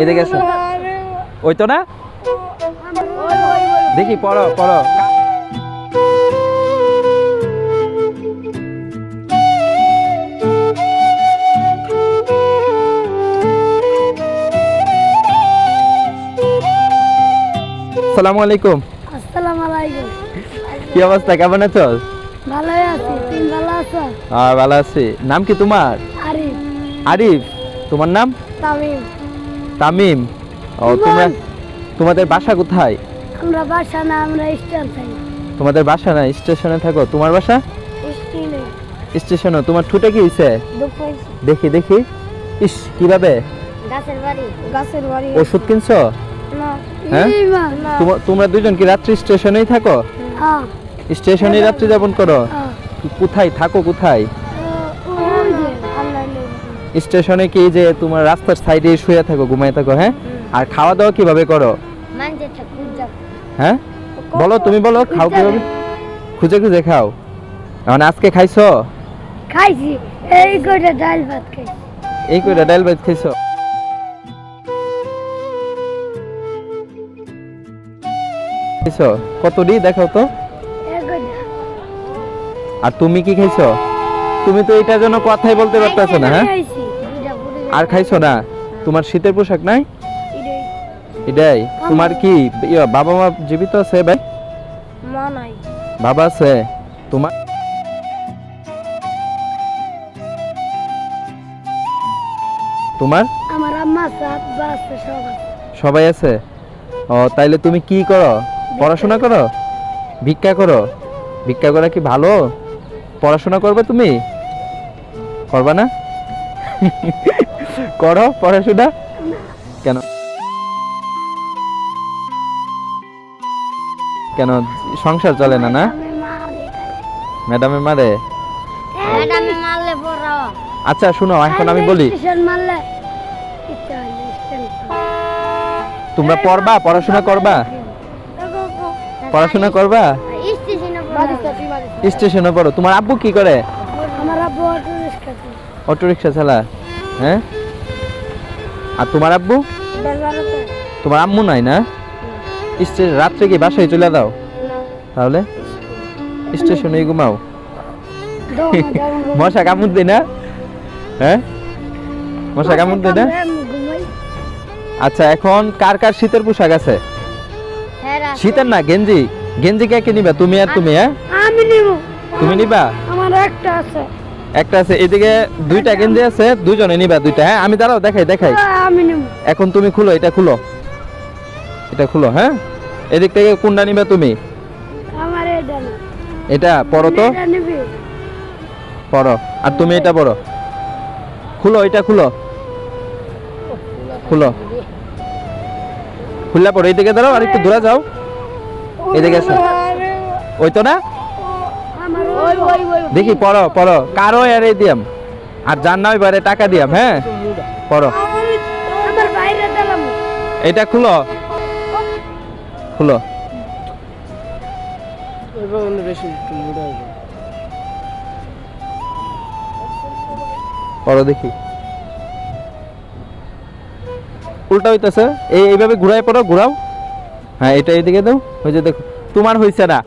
এদিকে এসো। ওই তো না? দেখি পড়ো পড়ো। সালামু আলাইকুম। আসসালামু আলাইকুম। কি অবস্থা? কেমন আছো? ভালোই আছি। তুমি ভালো আছো? হ্যাঁ ভালো আছি। নাম কি তোমার? আরিফ। আরিফ। তোমার নাম? তামিম। তামিম ও তোমরা তোমাদের বাসা কোথায়? আমরা বাসা না আমরা স্টার থাকি। তোমাদের বাসা না স্টেশনে থাকো। তোমার বাসা? স্টেশনে। তোমার ঠুটে কি হয়েছে দুঃখ দেখি দেখি। ইস কীভাবে? গাছের বাড়ি। গাছের বাড়ি। ওষুধ কিনছো? না। হ্যাঁ? এই মা, না তোমরা দুজন কি রাত্রি স্টেশনেই থাকো? হ্যাঁ। স্টেশনে রাত্রি যাপন করো? হ্যাঁ। কোথায়? থাকো কোথায়? স্টেশনে কি যে তোমার রাস্তার সাইডে শুয়ে থাকো ঘুমায় থাকো হ্যাঁ? আর খাওয়া দাওয়া কীভাবে করো? হ্যাঁ? বলো তুমি বলো খাও কীভাবে? খুঁজে খুঁজে খাও। মানে আজকে খাইছো? খাইছি। এই করে ডাল ভাত খাইছি। এই কইরা ডাল ভাত খাইছো? খাইছো? কতটি? দেখাও তো। আর তুমি কি খাইছো? তুমি তো এটার জন্য কথাই বলতে পারতেছো না হ্যাঁ? আর খাইছো না? তোমার শীতের পোশাক নাই? এটাই। তোমার কি বাবা মা জীবিত আছে ভাই? মা নাই। বাবা আছে? তোমার তোমার? আমার আম্মা আছে আব্বা আছে সব আছে। সবাই আছে? ও তাইলে তুমি কি করো? পড়াশোনা করো? ভিক্ষা করো? ভিক্ষা করা কি ভালো? পড়াশোনা করবে তুমি? করবা না? করো পড়াশোনা। কেন? কেন সংসার চলে না না? ম্যাডামে মারে? ম্যাডামে মারলে পড়ো। আচ্ছা শুনো এখন আমি বলি। তোমরা পড়বা পড়াশোনা করবা? পড়াশোনা করবা? স্টেশনে পড়ো। তোমার আব্বু কি করে? আমার আব্বু অটো রিক্সা চালা হ্যাঁ? আর তোমার আব্বু? তোমার আম্মু নাই না? রাত্রে কি বাসায় চলে দাও তাহলে স্টেশনে ঘুমাও। মশা কামড় দেয় না? হ্যাঁ? মশা কামড় দেয় না? আচ্ছা এখন কার কার শীতের পোশাক আছে? শীতের না গেঞ্জি। গেঞ্জি কে কে নিবা? তুমি আর তুমি হ্যাঁ? আমি নিব। তুমি নিবা? আমার একটা আছে। একটা আছে এদিকে দুইটা গেঞ্জি আছে দুজনে নিবা দুইটা হ্যাঁ? আমি দাঁড়াও দেখাই দেখাই। এখন তুমি খুলো এটা খুলো। এটা খুলো হ্যাঁ? এদিক থেকে কোনটা নিবা তুমি? এটা পড়ো তো। পড়ো আর তুমি এটা পড়ো খুলো এটা খুলো। খুলো। খুললা পড়ো এইদিকে দাঁড়াও আর একটু দূরে যাও। এদিকে ওই তো না? দেখি, পড়ো পড়ো। কারও এর দিয়াম। আর যার না এবারে টাকা দিয়াম হ্যাঁ? পড়ো। বাইরে এটা খুলো। খুলো। পড়ো দেখি। উল্টা হইতেছে। এই, এইভাবে ঘুরাই পড়ো, ঘুরাও। হ্যাঁ এটা এইদিকে দাও। ওই যে দেখো, তোমার হয়েছে না।